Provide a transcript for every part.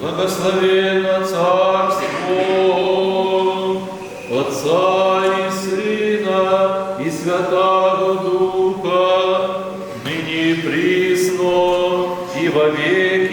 Благословенно Царство Отца и Сына и Святого Духа, ныне присно и во веки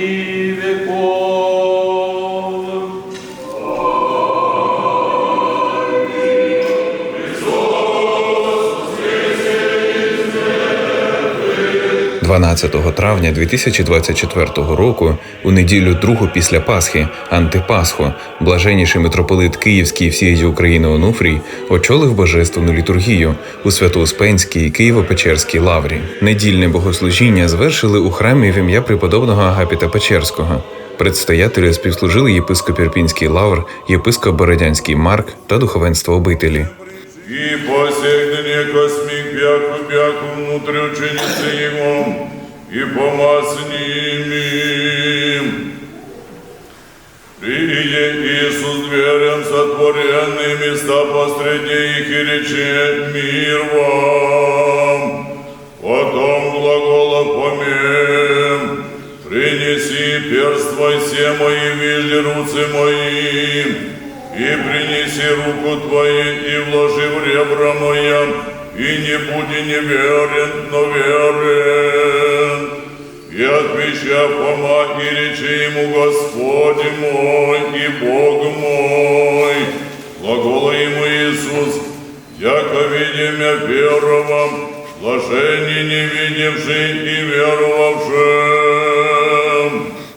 12 травня 2024 року, у неділю другу після Пасхи, антипасху, блаженніший митрополит Київський всієї України Онуфрій очолив божественну літургію у Свято-Успенській Києво-Печерській лаврі. Недільне богослужіння звершили у храмі в ім'я преподобного Агапіта Печерського. Предстоятелі співслужили єпископ Ірпінський лавр, єпископ Бородянський Марк та духовенство обителі. И посегдение космик бяку бяку внутрь ученицы его, и помасними. Прииде Иисус дверям сотворенные места посреди их и рече мир вам. Потом глагола помем, принеси перство все мои вижди руцы мои, и принеси руку твою, и вложи в ребра моя, и не буди неверен, но верен. И отвеча Фома, и речи ему Господь мой и Бог мой. Глагола ему Иисус, яко видим я первого, блаженни не видевший и веровавшим.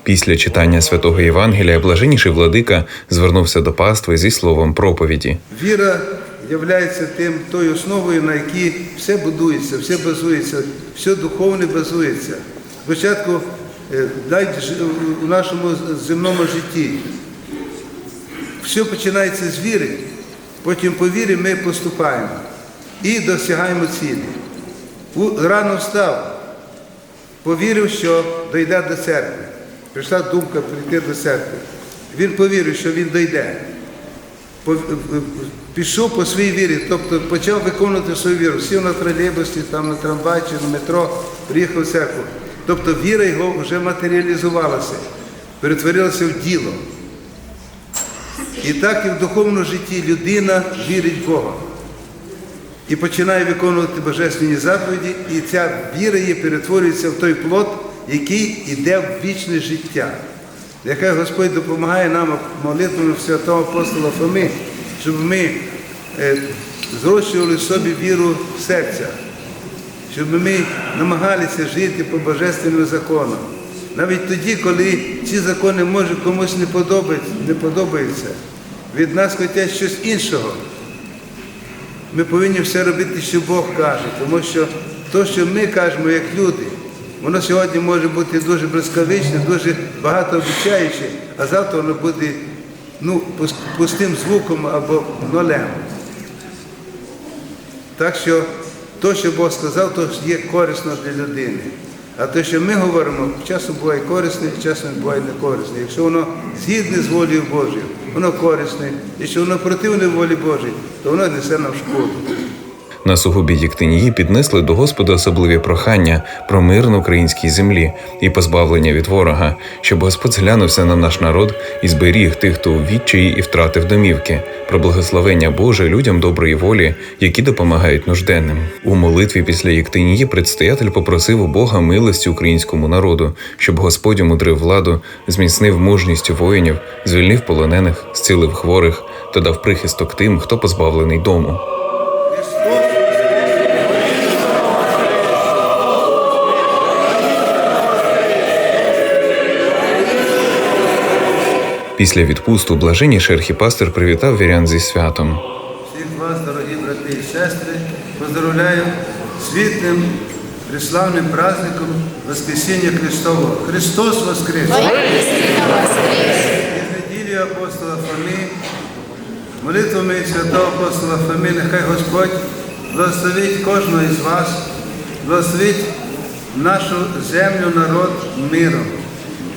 Після читання святого Євангелія блаженніший владика звернувся до пастви зі словом проповіді. Віра є тим тою основою, на якій все будується, все базується, все духовне базується. Спочатку е, навіть у нашому земному житті все починається з віри, потім по вірі ми поступаємо і досягаємо цілі. Рано встав, повірив, що дійде до церкви. Прийшла думка прийти до церкви. Він повірив, що він дійде. По- Пішов по своїй вірі, тобто почав виконувати свою віру. Сів на тролейбусі, там на трамвай чи на метро, приїхав в церкву. Тобто віра його вже матеріалізувалася, перетворилася в діло. І так і в духовному житті людина вірить в Бога і починає виконувати божественні заповіді, і ця віра її перетворюється в той плод, який йде в вічне життя. Яке Господь допомагає нам молитвами святого апостола Фоми, щоб ми е, зрощували собі віру в серця, щоб ми намагалися жити по божественним законам. Навіть тоді, коли ці закони може комусь не подобаються, не подобаються, від нас хочуть щось іншого. Ми повинні все робити, що Бог каже, тому що те, що ми кажемо як люди, воно сьогодні може бути дуже блискавичне, дуже багато обіцяюче, а завтра воно буде ну, пустим звуком або нолем. Так що те, що Бог сказав, то є корисно для людини. А те, що ми говоримо, часом буває корисне, часом буває не корисне. Якщо воно згідне з волею Божою, воно корисне. Якщо воно противне волі Божій, то воно несе нам шкоду. На сугубі Єктинії піднесли до Господа особливі прохання про мир на українській землі і позбавлення від ворога, щоб Господь зглянувся на наш народ і зберіг тих, хто у відчаї і втратив домівки, про благословення Боже людям доброї волі, які допомагають нужденним. У молитві після Єктинії предстоятель попросив у Бога милості українському народу, щоб Господь умудрив владу, зміцнив мужність воїнів, звільнив полонених, зцілив хворих та дав прихисток тим, хто позбавлений дому. Після відпусту блаженніший архіпастер привітав вірян зі святом. Всіх вас, дорогі брати і сестри, поздравляю світлим, преславним праздником Воскресіння Христового. Христос Воскрес! І неділю апостола Фоми, молитвами святого апостола Фоми, нехай Господь благословить кожного із вас, благословить нашу землю, народ миром.